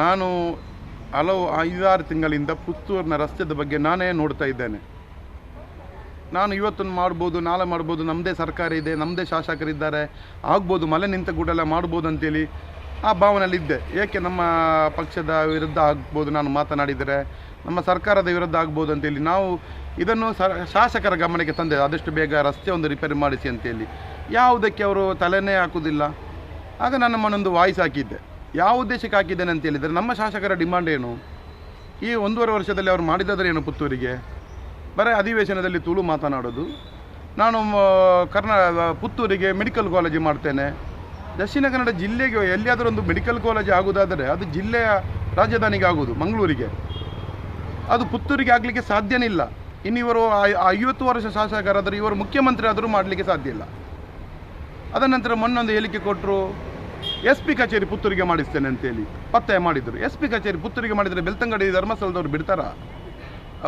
ನಾನು ಹಲವು ಐದಾರು ತಿಂಗಳಿಂದ ಪುತ್ತೂರಿನ ರಸ್ತೆದ ಬಗ್ಗೆ ನಾನೇ ನೋಡ್ತಾ ಇದ್ದೇನೆ. ನಾನು ಇವತ್ತನ್ನು ಮಾಡ್ಬೋದು, ನಾಳೆ ಮಾಡ್ಬೋದು ನಮ್ಮದೇ ಸರ್ಕಾರ ಇದೆ ನಮ್ಮದೇ ಶಾಸಕರಿದ್ದಾರೆ, ಆಗ್ಬೋದು ಮಲೆ ನಿಂತ ಕೂಡಲೇ ಮಾಡ್ಬೋದು ಅಂತೇಳಿ ಆ ಭಾವನೆಯಲ್ಲಿದ್ದೆ ಏಕೆ ನಮ್ಮ ಪಕ್ಷದ ವಿರುದ್ಧ ಆಗ್ಬೋದು ನಾನು ಮಾತನಾಡಿದರೆ, ನಮ್ಮ ಸರ್ಕಾರದ ವಿರುದ್ಧ ಆಗ್ಬೋದು ಅಂತೇಳಿ ನಾವು ಇದನ್ನು ಶಾಸಕರ ಗಮನಕ್ಕೆ ತಂದೆ, ಆದಷ್ಟು ಬೇಗ ರಸ್ತೆ ಒಂದು ರಿಪೇರಿ ಮಾಡಿಸಿ ಅಂತೇಳಿ. ಯಾವುದಕ್ಕೆ ಅವರು ತಲೆನೇ ಹಾಕುವುದಿಲ್ಲ. ಆಗ ನನ್ನ ಮನೊಂದು ವಾಯ್ಸ್ ಹಾಕಿದ್ದೆ. ಯಾವ ಉದ್ದೇಶಕ್ಕೆ ಹಾಕಿದ್ದೇನೆ ಅಂತ ಹೇಳಿದರೆ, ನಮ್ಮ ಶಾಸಕರ ಡಿಮಾಂಡ್ ಏನು? ಈ ಒಂದೂವರೆ ವರ್ಷದಲ್ಲಿ ಅವರು ಮಾಡಿದ್ದಾದರೆ ಏನು ಪುತ್ತೂರಿಗೆ? ಬರೀ ಅಧಿವೇಶನದಲ್ಲಿ ತುಳು ಮಾತನಾಡೋದು. ನಾನು ಕರ್ನಾ ಪುತ್ತೂರಿಗೆ ಮೆಡಿಕಲ್ ಕಾಲೇಜು ಮಾಡ್ತೇನೆ. ದಕ್ಷಿಣ ಕನ್ನಡ ಜಿಲ್ಲೆಗೆ ಎಲ್ಲಿಯಾದರೂ ಒಂದು ಮೆಡಿಕಲ್ ಕಾಲೇಜ್ ಆಗುವುದಾದರೆ ಅದು ಜಿಲ್ಲೆಯ ರಾಜಧಾನಿಗೆ ಆಗುವುದು, ಮಂಗಳೂರಿಗೆ. ಅದು ಪುತ್ತೂರಿಗೆ ಆಗಲಿಕ್ಕೆ ಸಾಧ್ಯನೇ ಇಲ್ಲ. ಇನ್ನು ಇವರು ಐವತ್ತು ವರ್ಷ ಶಾಸಕರಾದರೂ, ಇವರು ಮುಖ್ಯಮಂತ್ರಿ ಆದರೂ ಮಾಡಲಿಕ್ಕೆ ಸಾಧ್ಯ ಇಲ್ಲ. ಅದ ನಂತರ ಮೊನ್ನೊಂದು ಹೇಳಿಕೆ ಕೊಟ್ಟರು ಎಸ್ ಪಿ ಕಚೇರಿ ಪುತ್ತೂರಿಗೆ ಮಾಡಿಸ್ತೇನೆ ಅಂತೇಳಿ ಪತ್ತೆ ಮಾಡಿದರು. ಎಸ್ ಪಿ ಕಚೇರಿ ಪುತ್ತೂರಿಗೆ ಮಾಡಿದರೆ ಬೆಳ್ತಂಗಡಿ ಧರ್ಮಸ್ಥಳದವ್ರು ಬಿಡ್ತಾರಾ?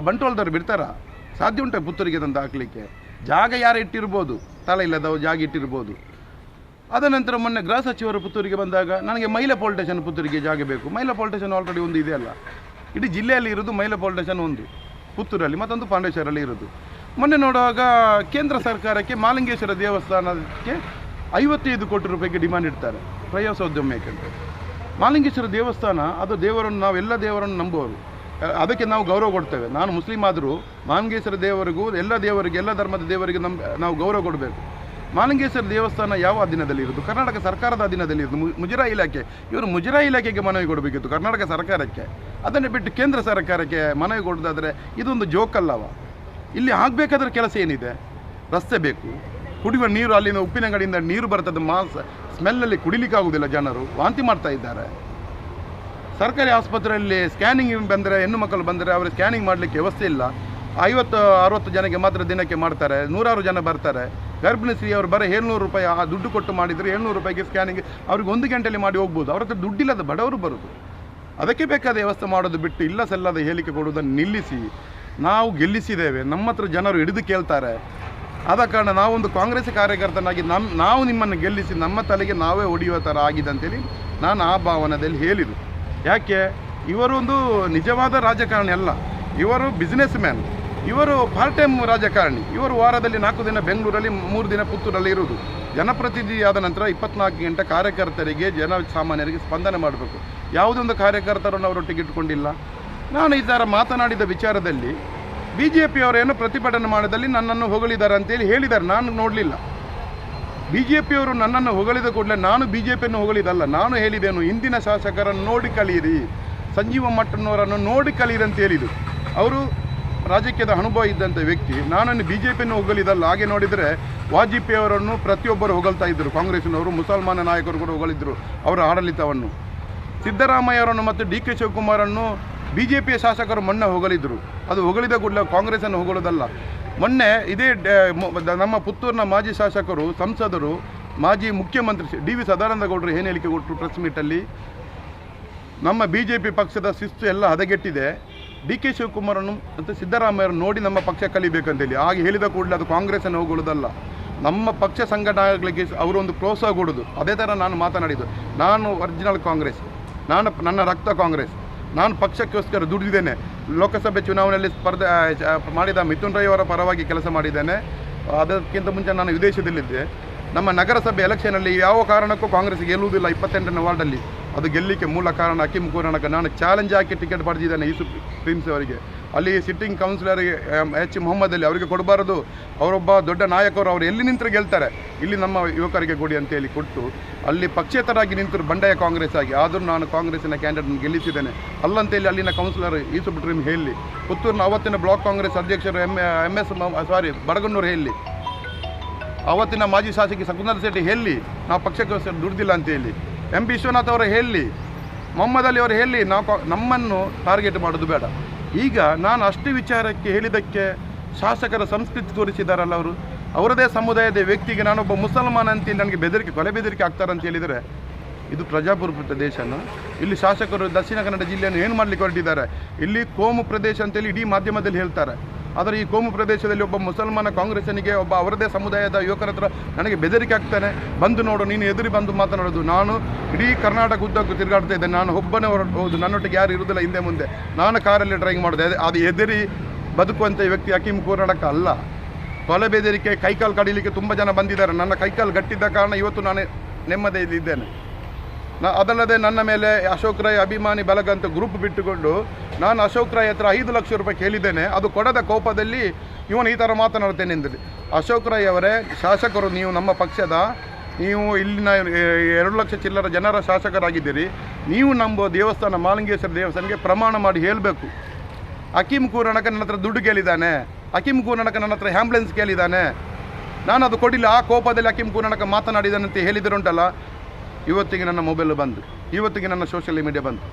ಬಂಟ್ವಾಳದವ್ರು ಬಿಡ್ತಾರಾ? ಸಾಧ್ಯ ಉಂಟು ಪುತ್ತೂರಿಗೆ ತಂದು ಹಾಕಲಿಕ್ಕೆ? ಜಾಗ ಯಾರು ಇಟ್ಟಿರ್ಬೋದು? ತಲೆ ಇಲ್ಲದವ ಜಾಗ ಇಟ್ಟಿರ್ಬೋದು. ಅದ ನಂತರ ಮೊನ್ನೆ ಗೃಹ ಸಚಿವರು ಪುತ್ತೂರಿಗೆ ಬಂದಾಗ ನನಗೆ ಮಹಿಳಾ ಪೋಲ್ ಸ್ಟೇಷನ್ ಪುತ್ತೂರಿಗೆ ಜಾಗ ಬೇಕು. ಮಹಿಳಾ ಪೋಲ್ ಆಲ್ರೆಡಿ ಒಂದು ಇದೆ ಅಲ್ಲ. ಇಡೀ ಜಿಲ್ಲೆಯಲ್ಲಿ ಇರೋದು ಮಹಿಳಾ ಪೋಲ್ ಸ್ಟೇಷನ್ ಒಂದು. ಪುತ್ತೂರಲ್ಲಿ ಮತ್ತೊಂದು ಪಾಂಡೇಶ್ವರಲ್ಲಿ ಇರೋದು. ಮೊನ್ನೆ ನೋಡುವಾಗ ಕೇಂದ್ರ ಸರ್ಕಾರಕ್ಕೆ ಮಾಲಿಂಗೇಶ್ವರ ದೇವಸ್ಥಾನಕ್ಕೆ ಐವತ್ತೈದು ಕೋಟಿ ರೂಪಾಯಿಗೆ ಡಿಮ್ಯಾಂಡ್ ಇಡ್ತಾರೆ ಪ್ರವಾಸೋದ್ಯಮಕ್ಕೆ ಮಾಲಿಂಗೇಶ್ವರ ದೇವಸ್ಥಾನ, ಅದು ದೇವರನ್ನು ನಾವೆಲ್ಲ ದೇವರನ್ನು ನಂಬುವರು. ಅದಕ್ಕೆ ನಾವು ಗೌರವ ಕೊಡ್ತೇವೆ. ನಾನು ಮುಸ್ಲಿಂ ಆದರೂ ಮಾಲಿಂಗೇಶ್ವರ ದೇವರಿಗೂ, ಎಲ್ಲ ದೇವರಿಗೆ, ಎಲ್ಲ ಧರ್ಮದ ದೇವರಿಗೆ ನಮ್ಮ ನಾವು ಗೌರವ ಕೊಡಬೇಕು. ಮಾಲಿಂಗೇಶ್ವರ ದೇವಸ್ಥಾನ ಯಾವ ಅಧೀನದಲ್ಲಿ ಇರೋದು ಕರ್ನಾಟಕ ಸರ್ಕಾರದ ಅಧೀನದಲ್ಲಿ ಇರೋದು ಮು- ಮುಜರಾ ಇಲಾಖೆ. ಇವರು ಮುಜರಾ ಇಲಾಖೆಗೆ ಮನವಿ ಕೊಡಬೇಕಿತ್ತು, ಕರ್ನಾಟಕ ಸರ್ಕಾರಕ್ಕೆ. ಅದನ್ನು ಬಿಟ್ಟು ಕೇಂದ್ರ ಸರ್ಕಾರಕ್ಕೆ ಮನವಿ ಕೊಡೋದಾದರೆ ಇದೊಂದು ಜೋಕಲ್ಲವ. ಇಲ್ಲಿ ಆಗಬೇಕಾದ್ರೆ ಕೆಲಸ ಏನಿದೆ? ರಸ್ತೆ ಬೇಕು. ಕುಡಿಯುವ ನೀರು ಅಲ್ಲಿನ ಉಪ್ಪಿನಂಗಡಿಯಿಂದ ನೀರು ಬರ್ತದೆ ಮಾಸ್ ಸ್ಮೆಲ್ಲಲ್ಲಿ ಕುಡಿಲಿಕ್ಕಾಗುವುದಿಲ್ಲ ಜನರು. ವಾಂತಿ ಮಾಡ್ತಾ ಇದ್ದಾರೆ. ಸರ್ಕಾರಿ ಆಸ್ಪತ್ರೆಯಲ್ಲಿ ಸ್ಕ್ಯಾನಿಂಗ್ ಬಂದರೆ, ಹೆಣ್ಣು ಮಕ್ಕಳು ಬಂದರೆ ಅವರು ಸ್ಕ್ಯಾನಿಂಗ್ ಮಾಡಲಿಕ್ಕೆ ವ್ಯವಸ್ಥೆ ಇಲ್ಲ. ಐವತ್ತು, ಅರವತ್ತು ಜನಕ್ಕೆ ಮಾತ್ರ ದಿನಕ್ಕೆ ಮಾಡ್ತಾರೆ. ನೂರಾರು ಜನ ಬರ್ತಾರೆ. ಗರ್ಭಿಣಿ ಸ್ತ್ರೀ ಅವರು ಬರೀ ಏಳ್ನೂರು ರೂಪಾಯಿ ಆ ದುಡ್ಡು ಕೊಟ್ಟು ಮಾಡಿದರೆ ಏಳ್ನೂರು ರೂಪಾಯಿಗೆ ಸ್ಕ್ಯಾನಿಂಗ್ ಅವ್ರಿಗೆ ಒಂದು ಗಂಟೆಯಲ್ಲಿ ಮಾಡಿ ಹೋಗ್ಬೋದು. ಅವ್ರ ಹತ್ರ ದುಡ್ಡಿಲ್ಲದ ಬಡವರು ಬರೋದು. ಅದಕ್ಕೆ ಬೇಕಾದ ವ್ಯವಸ್ಥೆ ಮಾಡೋದು ಬಿಟ್ಟು ಇಲ್ಲ ಸಲ್ಲದ ಹೇಳಿಕೆ ಕೊಡುವುದನ್ನು ನಿಲ್ಲಿಸಿ. ನಾವು ಗೆಲ್ಲಿಸಿದ್ದೇವೆ. ನಮ್ಮ ಹತ್ರ ಜನರು ಹಿಡಿದು ಕೇಳ್ತಾರೆ. ಆದ ಕಾರಣ ನಾವೊಂದು ಕಾಂಗ್ರೆಸ್ ಕಾರ್ಯಕರ್ತನಾಗಿ ನಮ್ಮ ನಾವು ನಿಮ್ಮನ್ನು ಗೆಲ್ಲಿಸಿ ನಮ್ಮ ತಲೆಗೆ ನಾವೇ ಹೊಡೆಯುವ ಥರ ಆಗಿದೆ ಅಂತೇಳಿ ನಾನು ಆ ಭಾವನದಲ್ಲಿ ಹೇಳಿದ್ದು. ಯಾಕೆ? ಇವರೊಂದು ನಿಜವಾದ ರಾಜಕಾರಣಿ ಅಲ್ಲ. ಇವರು ಬಿಸ್ನೆಸ್ ಮ್ಯಾನ್ ಇವರು ಪಾರ್ಟ್ ಟೈಮ್ ರಾಜಕಾರಣಿ. ಇವರು ವಾರದಲ್ಲಿ ನಾಲ್ಕು ದಿನ ಬೆಂಗಳೂರಲ್ಲಿ, ಮೂರು ದಿನ ಪುತ್ತೂರಲ್ಲಿ ಇರುವುದು. ಜನಪ್ರತಿನಿಧಿ ನಂತರ ಇಪ್ಪತ್ನಾಲ್ಕು ಗಂಟೆ ಕಾರ್ಯಕರ್ತರಿಗೆ ಜನ ಸಾಮಾನ್ಯರಿಗೆ ಸ್ಪಂದನೆ ಮಾಡಬೇಕು. ಯಾವುದೊಂದು ಕಾರ್ಯಕರ್ತರನ್ನು ಅವರು ಟಿಕೆಟ್ ನಾನು ಈ ಥರ ಮಾತನಾಡಿದ ವಿಚಾರದಲ್ಲಿ ಬಿ ಜೆ ಪಿಯವರೇನು ಪ್ರತಿಭಟನೆ ಮಾಡಿದಲ್ಲಿ ನನ್ನನ್ನು ಹೊಗಳಿದ್ದಾರೆ ಅಂತೇಳಿ ಹೇಳಿದ್ದಾರೆ. ನಾನು ನೋಡಲಿಲ್ಲ. ಬಿ ಜೆ ಪಿಯವರು ನನ್ನನ್ನು ಹೊಗಳಿದ ಕೂಡಲೇ ನಾನು ಬಿ ಜೆ ಪಿಯನ್ನು ಹೊಗಳಿದಲ್ಲ. ನಾನು ಹೇಳಿದ್ದೇನು ಇಂದಿನ ಶಾಸಕರನ್ನು ನೋಡಿ ಕಲಿಯಿರಿ ಸಂಜೀವ ಮಟ್ಟನವರನ್ನು ನೋಡಿ ಕಲಿಯಿರಿ ಅಂತ ಹೇಳಿದರು ಅವರು ರಾಜಕೀಯದ ಅನುಭವ ಇದ್ದಂಥ ವ್ಯಕ್ತಿ. ನಾನನ್ನು ಬಿ ಜೆ ಪಿಯನ್ನು ಹೊಗಳಿದಲ್ಲ. ಹಾಗೆ ನೋಡಿದರೆ ವಾಜಪೇಯಿ ಅವರನ್ನು ಪ್ರತಿಯೊಬ್ಬರು ಹೊಗಳ್ತಾ ಇದ್ದರು. ಕಾಂಗ್ರೆಸ್ನವರು ಮುಸಲ್ಮಾನ ನಾಯಕರು ಕೂಡ ಹೊಗಳಿದ್ದರು ಅವರ ಆಡಳಿತವನ್ನು. ಸಿದ್ದರಾಮಯ್ಯವರನ್ನು ಮತ್ತು ಡಿ ಕೆ ಶಿವಕುಮಾರನ್ನು ಬಿ ಜೆ ಪಿಯ ಶಾಸಕರು ಮೊನ್ನೆ ಹೊಗಳಿದ್ರು. ಅದು ಹೊಗಳಿದ ಕೂಡಲೇ ಕಾಂಗ್ರೆಸ್ಸನ್ನು ಹೊಗಳೋದಲ್ಲ ಮೊನ್ನೆ ಇದೇ ನಮ್ಮ ಪುತ್ತೂರಿನ ಮಾಜಿ ಶಾಸಕರು, ಸಂಸದರು, ಮಾಜಿ ಮುಖ್ಯಮಂತ್ರಿ ಡಿ ವಿ ಸದಾನಂದ ಗೌಡರು ಏನು ಹೇಳಿಕೆ ಕೊಟ್ಟರು ಪ್ರೆಸ್ ಮೀಟಲ್ಲಿ ನಮ್ಮ ಬಿ ಜೆ ಪಿ ಪಕ್ಷದ ಶಿಸ್ತು ಎಲ್ಲ ಹದಗೆಟ್ಟಿದೆ. ಡಿ ಕೆ ಶಿವಕುಮಾರನ್ನು ಮತ್ತು ಸಿದ್ದರಾಮಯ್ಯರು ನೋಡಿ ನಮ್ಮ ಪಕ್ಷ ಕಲಿಬೇಕಂತೇಳಿ. ಹಾಗೆ ಹೇಳಿದ ಕೂಡಲೇ ಅದು ಕಾಂಗ್ರೆಸ್ಸನ್ನು ಹೋಗುವುದಲ್ಲ ನಮ್ಮ ಪಕ್ಷ ಸಂಘಟನೆ ಆಗಲಿಕ್ಕೆ ಅವರೊಂದು ಪ್ರೋತ್ಸಾಹ ಕೊಡೋದು ಅದೇ ಥರ ನಾನು ಮಾತನಾಡಿದ್ದು. ನಾನು ಒರಿಜಿನಲ್ ಕಾಂಗ್ರೆಸ್, ನಾನು, ನನ್ನ ರಕ್ತ ಕಾಂಗ್ರೆಸ್. ನಾನು ಪಕ್ಷಕ್ಕೋಸ್ಕರ ದುಡಿದಿದ್ದೇನೆ. ಲೋಕಸಭೆ ಚುನಾವಣೆಯಲ್ಲಿ ಸ್ಪರ್ಧೆ ಮಾಡಿದ ಮಿಥುನ್ ರೈ ಅವರ ಪರವಾಗಿ ಕೆಲಸ ಮಾಡಿದ್ದೇನೆ. ಅದಕ್ಕಿಂತ ಮುಂಚೆ ನಾನು ವಿದೇಶದಲ್ಲಿದ್ದೆ. ನಮ್ಮ ನಗರಸಭೆ ಎಲೆಕ್ಷನಲ್ಲಿ ಯಾವ ಕಾರಣಕ್ಕೂ ಕಾಂಗ್ರೆಸ್ ಗೆಲ್ಲುವುದಿಲ್ಲ ಇಪ್ಪತ್ತೆಂಟನೇ ವಾರ್ಡಲ್ಲಿ ಅದು ಗೆಲ್ಲಿಕ್ಕೆ ಮೂಲ ಕಾರಣ. ಅಕ್ಕಿಮ್ ಕೂರಣಕ್ಕೆ ನಾನು ಚಾಲೆಂಜ್ ಹಾಕಿ ಟಿಕೆಟ್ ಪಡೆದಿದ್ದೇನೆ ಈ ಪ್ರಿನ್ಸ್ ಅವರಿಗೆ. ಅಲ್ಲಿ sitting councillor H Mohammed Ali ಅವರಿಗೆ ಕೊಡಬಾರದು. ಅವರೊಬ್ಬ ದೊಡ್ಡ ನಾಯಕರು ಅವರು ಎಲ್ಲಿ ನಿಂತರೆ ಗೆಲ್ತಾರೆ. ಇಲ್ಲಿ ನಮ್ಮ ಯುವಕರಿಗೆ ಕೊಡಿ ಅಂತೇಳಿ ಕೊಟ್ಟು, ಅಲ್ಲಿ ಪಕ್ಷೇತರಾಗಿ ನಿಂತರು ಬಂಡಾಯ ಕಾಂಗ್ರೆಸ್ ಆಗಿ. ಆದರೂ ನಾನು ಕಾಂಗ್ರೆಸ್ಸಿನ ಕ್ಯಾಂಡಿಡೇಟ್ ಗೆಲ್ಲಿಸಿದ್ದೇನೆ. ಅಲ್ಲಂತೇಳಿ ಅಲ್ಲಿನ ಕೌನ್ಸಿಲರ್ ಈಸು ಡ್ರೀಮ್ ಹೇಳಿ. ಪುತ್ತೂರಿನ ಅವತ್ತಿನ ಬ್ಲಾಕ್ ಕಾಂಗ್ರೆಸ್ ಅಧ್ಯಕ್ಷರು M M S sorry Badagannur ಹೇಳಿ. ಅವತ್ತಿನ ಮಾಜಿ ಶಾಸಕಿ ಶಕುಂದರ ಶೆಟ್ಟಿ ಹೇಳಿ, ನಾವು ಪಕ್ಷಕ್ಕೋಸ್ಕರ ದುಡ್ದಿಲ್ಲ ಅಂತ ಹೇಳಿ. ಎಂ, ಬಿ, ವಿಶ್ವನಾಥ್ ಅವರು ಹೇಳಿ, ಮೊಹಮ್ಮದ್ ಅಲಿ ಅವರು ಹೇಳಿ, ನಾವು ನಮ್ಮನ್ನು ಟಾರ್ಗೆಟ್ ಮಾಡೋದು ಬೇಡ. ಈಗ ನಾನು ಅಷ್ಟು ವಿಚಾರಕ್ಕೆ ಹೇಳಿದ್ದಕ್ಕೆ ಶಾಸಕರ ಸಂಸ್ಕೃತಿ ತೋರಿಸಿದಾರಲ್ಲ ಅವರು, ಅವರದೇ ಸಮುದಾಯದ ವ್ಯಕ್ತಿಗೆ ನಾನೊಬ್ಬ ಮುಸಲ್ಮಾನ ಅಂತೇಳಿ ನನಗೆ ಬೆದರಿಕೆ, ಕೊಲೆ ಬೆದರಿಕೆ ಆಗ್ತಾರೆ ಅಂತ ಹೇಳಿದರೆ ಇದು ಪ್ರಜಾಪ್ರಭುತ್ವ ದೇಶನ? ಇಲ್ಲಿ ಶಾಸಕರು ದಕ್ಷಿಣ ಕನ್ನಡ ಜಿಲ್ಲೆಯನ್ನು ಏನು ಮಾಡಲಿಕ್ಕೆ ಹೊರಟಿದ್ದಾರೆ? ಇಲ್ಲಿ ಕೋಮು ಪ್ರದೇಶ ಅಂತೇಳಿ ಇಡೀ ಮಾಧ್ಯಮದಲ್ಲಿ ಹೇಳ್ತಾರೆ. ಆದರೆ ಈ ಕೋಮು ಪ್ರದೇಶದಲ್ಲಿ ಒಬ್ಬ ಮುಸಲ್ಮಾನ ಕಾಂಗ್ರೆಸ್ಸನಿಗೆ ಒಬ್ಬ ಅವರದೇ ಸಮುದಾಯದ ಯುವಕರ ಹತ್ರ ನನಗೆ ಬೆದರಿಕೆ ಆಗ್ತಾನೆ. ಬಂದು ನೋಡು, ನೀನು ಎದುರಿ ಬಂದು ಮಾತನಾಡೋದು. ನಾನು ಇಡೀ ಕರ್ನಾಟಕ ಉದ್ದಕ್ಕೂ ತಿರುಗಾಡ್ತಾ ಇದ್ದೆ ನಾನು ಒಬ್ಬನೇ ಹೊರ ಹೌದು ನನ್ನೊಟ್ಟಿಗೆ ಯಾರು ಇರುವುದಿಲ್ಲ ಹಿಂದೆ ಮುಂದೆ. ನಾನು ಕಾರಲ್ಲಿ ಡ್ರೈವಿಂಗ್ ಮಾಡಿದೆ. ಅದೇ- ಎದುರಿ ಬದುಕುವಂಥ ವ್ಯಕ್ತಿ ಅಕೀಮ್ ಕರ್ನಾಟಕ ಅಲ್ಲ. ಕೊಲೆ ಬೆದರಿಕೆ, ಕೈಕಾಲು ಕಡಿಲಿಕ್ಕೆ ತುಂಬ ಜನ ಬಂದಿದ್ದಾರೆ. ನನ್ನ ಕೈಕಾಲು ಗಟ್ಟಿದ್ದ ಕಾರಣ ಇವತ್ತು ನಾನು ನೆಮ್ಮದಿಯಲ್ಲಿದ್ದೇನೆ. ನಾ ಅದಲ್ಲದೆ ನನ್ನ ಮೇಲೆ ಅಶೋಕ್ ರೈ ಅಭಿಮಾನಿ ಬಲಗಂತ ಗ್ರೂಪ್ ಬಿಟ್ಟುಕೊಂಡು ನಾನು ಅಶೋಕ್ ರೈ ಹತ್ರ ಐದು ಲಕ್ಷ ರೂಪಾಯಿ ಕೇಳಿದ್ದೇನೆ. ಅದು ಕೊಡದ ಕೋಪದಲ್ಲಿ ಇವನು ಈ ಥರ ಮಾತನಾಡ್ತೇನೆ ಎಂದರೆ ಅಶೋಕ್ ರೈ ಅವರೇ, ಶಾಸಕರು, ನೀವು ನಮ್ಮ ಪಕ್ಷದ, ನೀವು ಇಲ್ಲಿನ ಎರಡು ಲಕ್ಷ ಚಿಲ್ಲರ ಜನರ ಶಾಸಕರಾಗಿದ್ದೀರಿ. ನೀವು ನಮ್ಮ ದೇವಸ್ಥಾನ, ಮಾಲಿಂಗೇಶ್ವರ ದೇವಸ್ಥಾನಕ್ಕೆ ಪ್ರಮಾಣ ಮಾಡಿ ಹೇಳಬೇಕು. ಅಕೀಮ್ ಕೂರಣಕ ನನ್ನ ಹತ್ರ ದುಡ್ಡು ಕೇಳಿದ್ದಾನೆ. ಅಕೀಮ್ ಕೂರಣಕ ನನ್ನ ಹತ್ರ ಆ್ಯಂಬುಲೆನ್ಸ್ ಕೇಳಿದ್ದಾನೆ. ನಾನು ಅದು ಕೊಡಿಲ್ಲ. ಆ ಕೋಪದಲ್ಲಿ ಅಕೀಮ್ ಕೂರಣಕ ಮಾತನಾಡಿದ್ದಾನಂತ ಹೇಳಿದರುಂಟಲ್ಲ ಇವತ್ತಿಗೆ ನನ್ನ ಮೊಬೈಲ್ ಬಂದು, ಇವತ್ತಿಗೆ ನನ್ನ ಸೋಷಿಯಲ್ ಮೀಡಿಯಾ ಬಂತು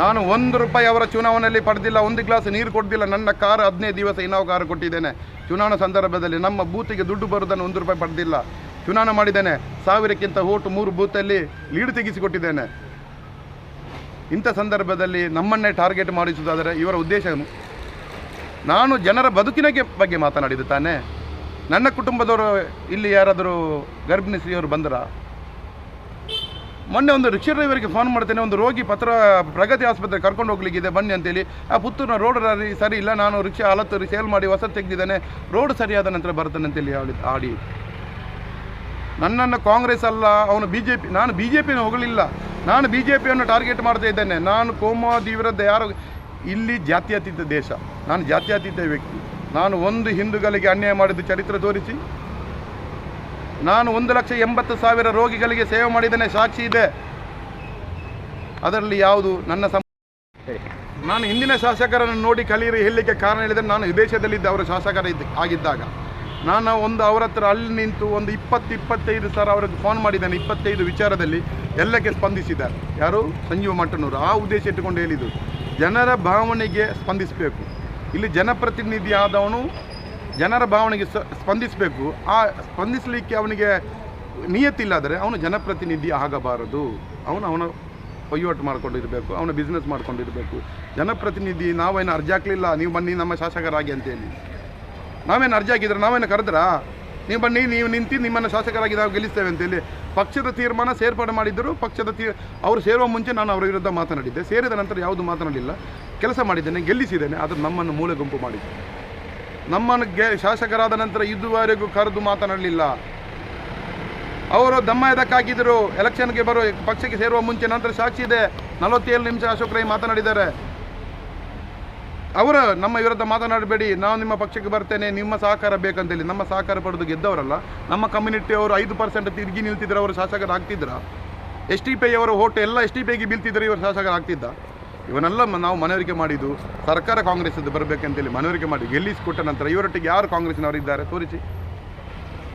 ನಾನು ಒಂದು ರೂಪಾಯಿ ಅವರ ಚುನಾವಣೆಯಲ್ಲಿ ಪಡೆದಿಲ್ಲ, ಒಂದು ಗ್ಲಾಸ್ ನೀರು ಕೊಡ್ದಿಲ್ಲ, ನನ್ನ ಕಾರ್ ಹದಿನೈದು ದಿವಸ ಇನ್ನಾವ ಕಾರ್ ಕೊಟ್ಟಿದ್ದೇನೆ. ಚುನಾವಣಾ ಸಂದರ್ಭದಲ್ಲಿ ನಮ್ಮ ಬೂತಿಗೆ ದುಡ್ಡು ಬರೋದನ್ನು ಒಂದು ರೂಪಾಯಿ ಪಡೆದಿಲ್ಲ. ಚುನಾವಣೆ ಮಾಡಿದ್ದೇನೆ, ಸಾವಿರಕ್ಕಿಂತ ಓಟು ಮೂರು ಬೂತಲ್ಲಿ ಲೀಡ್ ತೆಗೆಸಿಕೊಟ್ಟಿದ್ದೇನೆ. ಇಂಥ ಸಂದರ್ಭದಲ್ಲಿ ನಮ್ಮನ್ನೇ ಟಾರ್ಗೆಟ್ ಮಾಡಿಸುವುದಾದರೆ ಇವರ ಉದ್ದೇಶ? ನಾನು ಜನರ ಬದುಕಿನಗೆ ಬಗ್ಗೆ ಮಾತನಾಡಿದ್ದು ತಾನೇ. ನನ್ನ ಕುಟುಂಬದವರು ಇಲ್ಲಿ ಯಾರಾದರೂ ಗರ್ಭಿಣಿ ಸ್ತ್ರೀಯವರು ಬಂದರಾ? ಮೊನ್ನೆ ಒಂದು ರಿಕ್ಷಾ ಡ್ರೈವರ್ಗೆ ಫೋನ್ ಮಾಡ್ತೇನೆ, ಒಂದು ರೋಗಿ ಪತ್ರ ಪ್ರಗತಿ ಆಸ್ಪತ್ರೆ ಕರ್ಕೊಂಡು ಹೋಗ್ಲಿಕ್ಕಿದೆ, ಬನ್ನಿ ಅಂತೇಳಿ. ಆ ಪುತ್ತೂರಿನ ರೋಡ್ ಸರಿ ಇಲ್ಲ, ನಾನು ರಿಕ್ಷಾ ಹಲತ್ತು ಸೇಲ್ ಮಾಡಿ ಹೊಸ ತೆಗೆದಿದ್ದೇನೆ. ರೋಡ್ ಸರಿಯಾದ ನಂತರ ಬರ್ತಾನೆ ಅಂತೇಳಿ ಆಡಿ ಆಡಿ. ನನ್ನನ್ನು ಕಾಂಗ್ರೆಸ್ ಅಲ್ಲ, ಅವನು ಬಿ ಜೆ ಪಿ ನಾನು ಬಿ ಜೆ ಪಿನ ಹೋಗಲಿಲ್ಲ ನಾನು ಬಿ ಜೆ ಪಿಯನ್ನು ಟಾರ್ಗೆಟ್ ಮಾಡ್ತಾ ಇದ್ದೇನೆ. ನಾನು ಕೋಮಾದಿ ವಿರುದ್ಧ ಯಾರು, ಇಲ್ಲಿ ಜಾತ್ಯತೀತ ದೇಶ. ನಾನು ಜಾತ್ಯತೀತ ವ್ಯಕ್ತಿ. ನಾನು ಒಂದು ಹಿಂದೂಗಳಿಗೆ ಅನ್ಯಾಯ ಮಾಡಿದ ಚರಿತ್ರೆ ತೋರಿಸಿ. ನಾನು ಒಂದು ಲಕ್ಷ ಎಂಬತ್ತು ಸಾವಿರ ರೋಗಿಗಳಿಗೆ ಸೇವೆ ಮಾಡಿದ್ದೇನೆ, ಸಾಕ್ಷಿ ಇದೆ. ಅದರಲ್ಲಿ ಯಾವುದು ನನ್ನ ಸಂ ನಾನು ಹಿಂದಿನ ಶಾಸಕರನ್ನು ನೋಡಿ ಕಲಿಯಿರಿ ಹೇಳಲಿಕ್ಕೆ ಕಾರಣ ಹೇಳಿದರೆ ನಾನು ವಿದೇಶದಲ್ಲಿದ್ದೆ, ಅವರ ಶಾಸಕರ ಆಗಿದ್ದಾಗ. ನಾನು ಒಂದು ಅವರ ಹತ್ರ ಅಲ್ಲಿ ನಿಂತು ಒಂದು ಇಪ್ಪತ್ತು, ಇಪ್ಪತ್ತೈದು ಸಾವಿರ ಅವರಿಗೆ ಫೋನ್ ಮಾಡಿದ್ದಾನೆ, ಇಪ್ಪತ್ತೈದು ವಿಚಾರದಲ್ಲಿ ಎಲ್ಲಕ್ಕೆ ಸ್ಪಂದಿಸಿದ್ದಾರೆ. ಯಾರು? ಸಂಜೀವ ಮಟ್ಟನೂರು ಆ ಉದ್ದೇಶ ಇಟ್ಟುಕೊಂಡು ಹೇಳಿದರು ಜನರ ಭಾವನೆಗೆ ಸ್ಪಂದಿಸಬೇಕು. ಇಲ್ಲಿ ಜನಪ್ರತಿನಿಧಿ ಆದವನು ಜನರ ಭಾವನೆಗೆ ಸ್ಪಂದಿಸಬೇಕು. ಆ ಸ್ಪಂದಿಸಲಿಕ್ಕೆ ಅವನಿಗೆ ನಿಯತ್ತಿಲ್ಲಾದರೆ ಅವನು ಜನಪ್ರತಿನಿಧಿ ಆಗಬಾರದು. ಅವನು ಅವನ ವಹಿವಾಟು ಮಾಡ್ಕೊಂಡಿರಬೇಕು, ಅವನ ಬಿಸ್ನೆಸ್ ಮಾಡ್ಕೊಂಡಿರಬೇಕು. ಜನಪ್ರತಿನಿಧಿ, ನಾವೇನು ಅರ್ಜಿ ಹಾಕಲಿಲ್ಲ ನೀವು ಬನ್ನಿ ನಮ್ಮ ಶಾಸಕರಾಗಿ ಅಂತೇಳಿ. ನಾವೇನು ಅರ್ಜಿ ಹಾಕಿದ್ರೆ ನಾವೇನು ಕರೆದ್ರಾ? ನೀವು ಬನ್ನಿ, ನೀವು ನಿಂತು ನಿಮ್ಮನ್ನು ಶಾಸಕರಾಗಿ ನಾವು ಗೆಲ್ಲಿಸ್ತೇವೆ ಅಂತೇಳಿ ಪಕ್ಷದ ತೀರ್ಮಾನ ಸೇರ್ಪಡೆ ಮಾಡಿದ್ದರು ಪಕ್ಷದ ತೀ, ಅವರು ಸೇರುವ ಮುಂಚೆ ನಾನು ಅವರ ವಿರುದ್ಧ ಮಾತನಾಡಿದ್ದೆ. ಸೇರಿದ ನಂತರ ಯಾವುದು ಮಾತನಾಡಿಲ್ಲ. ಕೆಲಸ ಮಾಡಿದ್ದೇನೆ, ಗೆಲ್ಲಿಸಿದ್ದೇನೆ, ಆದರೆ ನಮ್ಮನ್ನು ಮೂಲೆ ಗುಂಪು ಮಾಡಿದ್ದೆ. ನಮ್ಮನ್ನು ಗೆ ಶಾಸಕರಾದ ನಂತರ ಇದುವರೆಗೂ ಕರೆದು ಮಾತನಾಡಲಿಲ್ಲ. ಅವರು ದಮ್ಮ ಎದಕ್ಕಾಗಿದ್ದರು ಎಲೆಕ್ಷನ್ಗೆ ಬರೋ ಪಕ್ಷಕ್ಕೆ ಸೇರುವ ಮುಂಚೆ ನಂತರ ಸಾಕ್ಷಿ ಇದೆ. ನಲವತ್ತೇಳು ನಿಮಿಷ ಅಶೋಕ್ ರೈ ಮಾತನಾಡಿದ್ದಾರೆ. ಅವರು ನಮ್ಮ ವಿರುದ್ಧ ಮಾತನಾಡಬೇಡಿ. ನಾವು ನಿಮ್ಮ ಪಕ್ಷಕ್ಕೆ ಬರ್ತೇನೆ. ನಿಮ್ಮ ಸಹಕಾರ ಬೇಕಂತೇಳಿ. ನಮ್ಮ ಸಹಕಾರ ಪಡೆದು ಗೆದ್ದವರಲ್ಲ. ನಮ್ಮ ಕಮ್ಯುನಿಟಿ ಅವರು ಐದು ಪರ್ಸೆಂಟ್ ತಿರುಗಿ ನಿಲ್ತಿದ್ರು ಅವರು ಶಾಸಕರು ಆಗ್ತಿದ್ರ ಎಸ್ ಟಿ ಪಿ ಅವರು ಓಟು ಎಲ್ಲ ಎಸ್ ಟಿ ಪಿಗೆ ಬೀಳ್ತಿದ್ರು ಇವರು ಶಾಸಕರು ಆಗ್ತಿದ್ದ ಇವನ್ನೆಲ್ಲ ನಾವು ಮನವರಿಕೆ ಮಾಡಿದ್ದು ಸರ್ಕಾರ ಕಾಂಗ್ರೆಸ್ ಬರಬೇಕಂತೇಳಿ ಮನವರಿಕೆ ಮಾಡಿ ಗೆಲ್ಲಿಸಿಕೊಟ್ಟ ನಂತರ ಇವರೊಟ್ಟಿಗೆ ಯಾರು ಕಾಂಗ್ರೆಸ್ನವರು ಇದ್ದಾರೆ ತೋರಿಸಿ.